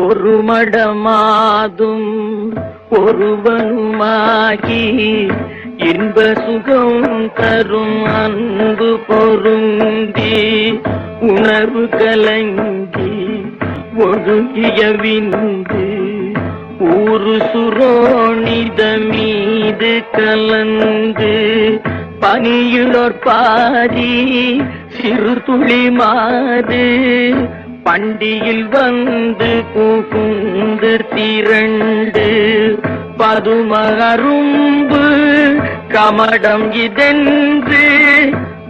ஒரு மடமாதும் ஒருவனுமாகி இன்ப சுகம் தரும் அன்பு பொருந்தி உணர்வு கலங்கி ஒழுகிய விந்து ஊரு சுரோணித மீது கலந்து பனியுளோர் பாதி சிறு துளி மாது பண்டியில் வந்து புகுந்து திரண்டு பதுமகரும்பு கமடம் இதென்று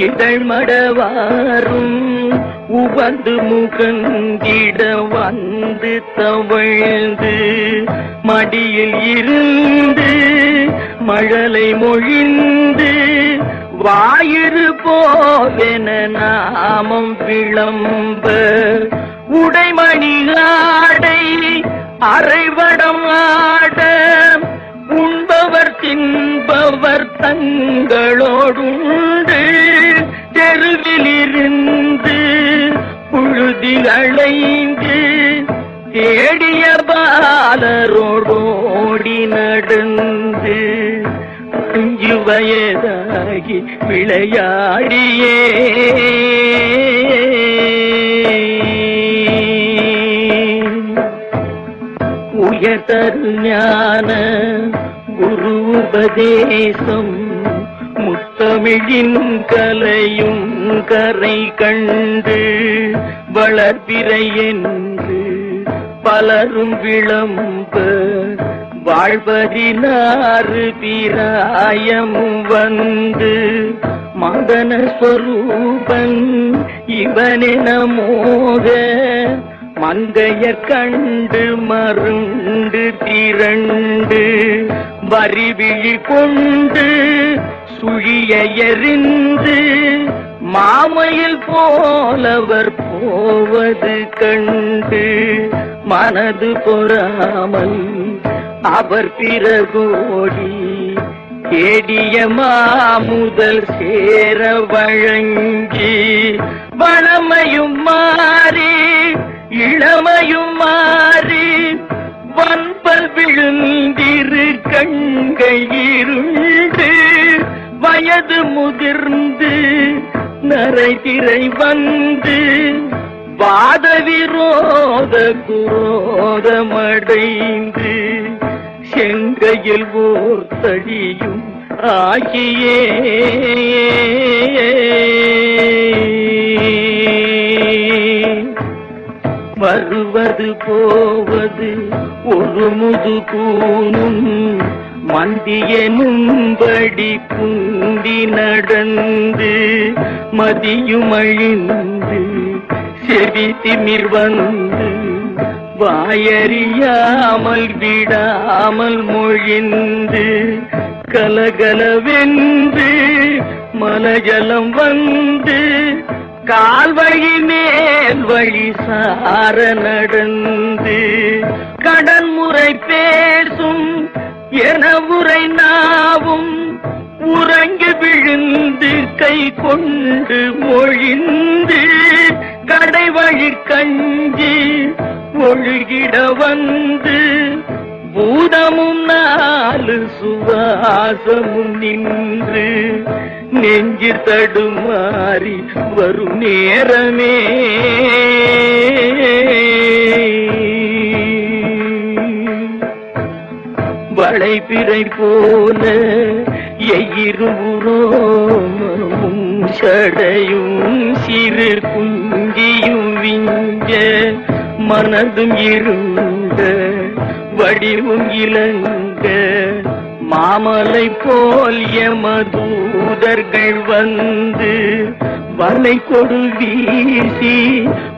இதழ் மடவாரும் உவந்து முகந்திட வந்து தவழ்ந்து மடியில் இருந்து மழலை மொழிந்து வாயிறு போவென நாமம் விளம்ப உடைமணி ஆடை அரைவடம் ஆட அவர் தங்களோடுண்டு தெருவிலிருந்து புழுதிகளைந்து தேடிய பாலரோடோடி நடந்து அஞ்சு வயதாகி விளையாடியே. உயர்தரு ஞான உபதேசம் முத்தமிழின் கலையும் கரை கண்டு வளர்பிறை என்று பலரும் விளம்ப வாழ்வதினாறு பிராயமும் வந்து மதன ஸ்வரூபன் இவனென மோக மங்கையர் கண்டு மருண்டு திரண்டு வரிவிழி கொண்டு சுழிய எறிந்து மாமையில் போலவர் போவது கண்டு மனது பொறாமல் அவர் பிறகோடி கேடிய மாமுதல் சேர வழங்கி வளமையும் மாறி இளமையும் மாறி வன்பல் விழுந்து கங்கை கண்கையிருண்டு வயது முதிர்ந்து நரை திரை வந்து வாத விரோத குரோதமடைந்து செங்கையில் ஓர் தடியும் ஆகியே. வருவது போவது ஒரு முது கூனும் மந்தியனும்படி குந்தி நடந்து மதியும் அழிந்து செவி திமிர் வந்து வாயறியாமல் விடாமல் மொழிந்து கலகலவென்று மலஜலம் வந்து கால்வழி மேல் வழி சார நடந்து கடன் முறை பேசும் என உரை நாவும் உறங்கி விழுந்து கை கொண்டு மொழிந்து கடை வழி கஞ்சி ஒழுகிட வந்து பூதமும் நாலு சுவாசமும் நின்று நெஞ்சு தடுமாறி வரும் நேரமே. வளைப்பிறை போல எயிருவுரோமும் சடையும் சிறு குஞ்சியும் விஞ்ச மனதும் இருந்த வடிவும் இளங்க மாமலை போல் எமதூதர்கள் வந்து வலை கொடு வீசி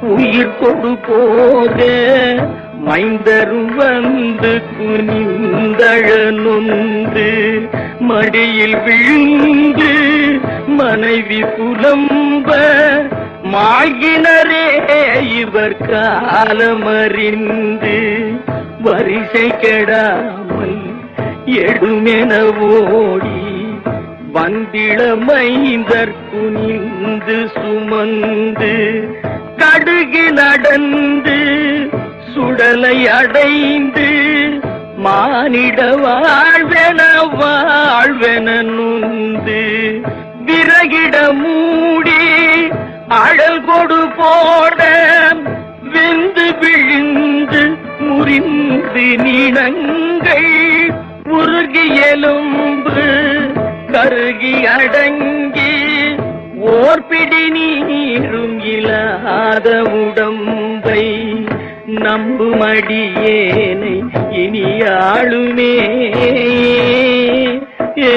உயிர் கொடு போக. மைந்தரும் வந்து குனிந்தழ நொந்து மடியில் விழுந்து மனைவி புலம்ப. மாகினரே இவர் காலமறிந்து வரிசை கெடாமல் எடுமென ஓடி வந்திள மைந்தர் குனிந்து சுமந்து கடுகு நடந்து சுடலை அடைந்து மானிட வாழ்வென வாழ்வென நுந்து விறகிட மூடி அழல் கொடு போட வெந்து விழுந்து முறிந்து நீளங்கள் எலும்பு கருகி அடங்கி ஓர்பிடி நீரும் இல்லாத உடம்பை நம்புமடியேனை இனி ஆளுமே. ஏ